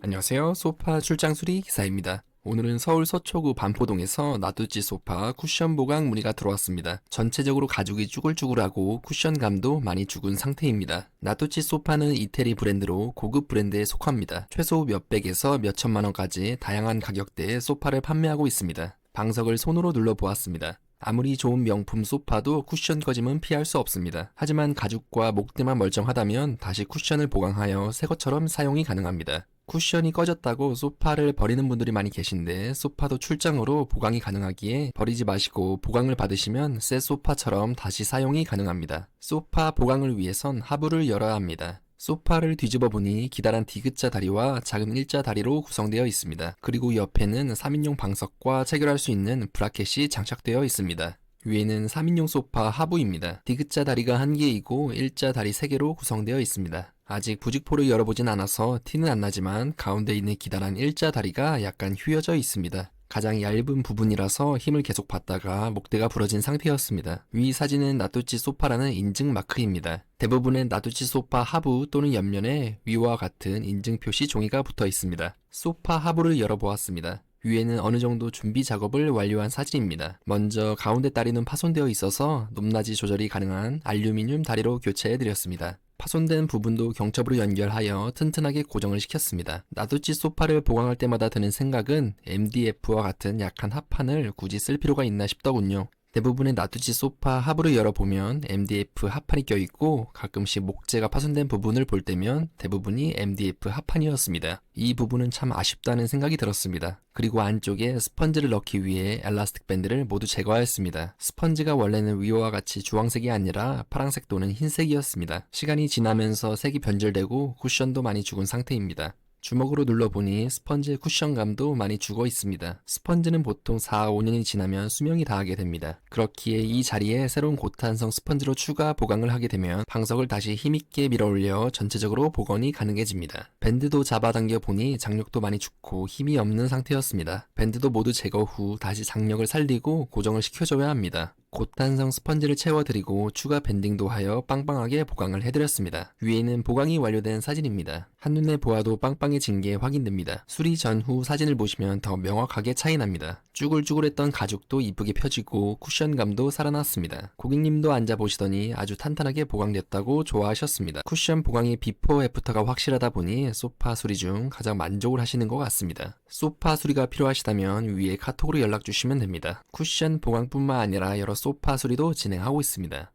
안녕하세요. 소파 출장 수리 기사입니다. 오늘은 서울 서초구 반포동에서 나두지 소파 쿠션 보강 문의가 들어왔습니다. 전체적으로 가죽이 쭈글쭈글하고 쿠션감도 많이 죽은 상태입니다. 나두지 소파는 이태리 브랜드로 고급 브랜드에 속합니다. 최소 몇백에서 몇천만 원까지 다양한 가격대의 소파를 판매하고 있습니다. 방석을 손으로 눌러보았습니다. 아무리 좋은 명품 소파도 쿠션 꺼짐은 피할 수 없습니다. 하지만 가죽과 목대만 멀쩡하다면 다시 쿠션을 보강하여 새 것처럼 사용이 가능합니다. 쿠션이 꺼졌다고 소파를 버리는 분들이 많이 계신데 소파도 출장으로 보강이 가능하기에 버리지 마시고 보강을 받으시면 새 소파처럼 다시 사용이 가능합니다. 소파 보강을 위해선 하부를 열어야 합니다. 소파를 뒤집어 보니 기다란 디귿자 다리와 작은 일자 다리로 구성되어 있습니다. 그리고 옆에는 3인용 방석과 체결할 수 있는 브라켓이 장착되어 있습니다. 위에는 3인용 소파 하부입니다. 디귿자 다리가 1개이고 일자 다리 3개로 구성되어 있습니다. 아직 부직포를 열어보진 않아서 티는 안 나지만 가운데 있는 기다란 일자 다리가 약간 휘어져 있습니다. 가장 얇은 부분이라서 힘을 계속 받다가 목대가 부러진 상태였습니다. 위 사진은 나뚜치 소파라는 인증 마크입니다. 대부분의 나뚜치 소파 하부 또는 옆면에 위와 같은 인증 표시 종이가 붙어 있습니다. 소파 하부를 열어보았습니다. 위에는 어느 정도 준비 작업을 완료한 사진입니다. 먼저 가운데 다리는 파손되어 있어서 높낮이 조절이 가능한 알루미늄 다리로 교체해드렸습니다. 파손된 부분도 경첩으로 연결하여 튼튼하게 고정을 시켰습니다. 나두치 소파를 보강할 때마다 드는 생각은 MDF와 같은 약한 합판을 굳이 쓸 필요가 있나 싶더군요. 대부분의 나두치 소파 하부를 열어보면 MDF 합판이 껴있고 가끔씩 목재가 파손된 부분을 볼 때면 대부분이 MDF 합판이었습니다. 이 부분은 참 아쉽다는 생각이 들었습니다. 그리고 안쪽에 스펀지를 넣기 위해 엘라스틱 밴드를 모두 제거하였습니다. 스펀지가 원래는 위와 같이 주황색이 아니라 파란색 또는 흰색이었습니다. 시간이 지나면서 색이 변질되고 쿠션도 많이 죽은 상태입니다. 주먹으로 눌러보니 스펀지의 쿠션감도 많이 죽어 있습니다. 스펀지는 보통 4, 5년이 지나면 수명이 다하게 됩니다. 그렇기에 이 자리에 새로운 고탄성 스펀지로 추가 보강을 하게 되면 방석을 다시 힘있게 밀어 올려 전체적으로 복원이 가능해집니다. 밴드도 잡아당겨 보니 장력도 많이 죽고 힘이 없는 상태였습니다. 밴드도 모두 제거 후 다시 장력을 살리고 고정을 시켜줘야 합니다. 고탄성 스펀지를 채워드리고 추가 밴딩도 하여 빵빵하게 보강을 해드렸습니다. 위에는 보강이 완료된 사진입니다. 한눈에 보아도 빵빵해진 게 확인됩니다. 수리 전후 사진을 보시면 더 명확하게 차이납니다. 쭈글쭈글했던 가죽도 이쁘게 펴지고 쿠션감도 살아났습니다. 고객님도 앉아보시더니 아주 탄탄하게 보강됐다고 좋아하셨습니다. 쿠션 보강의 비포 애프터가 확실하다 보니 소파 수리 중 가장 만족을 하시는 것 같습니다. 소파 수리가 필요하시다면 위에 카톡으로 연락 주시면 됩니다. 쿠션 보강뿐만 아니라 여러 소파 수리도 진행하고 있습니다.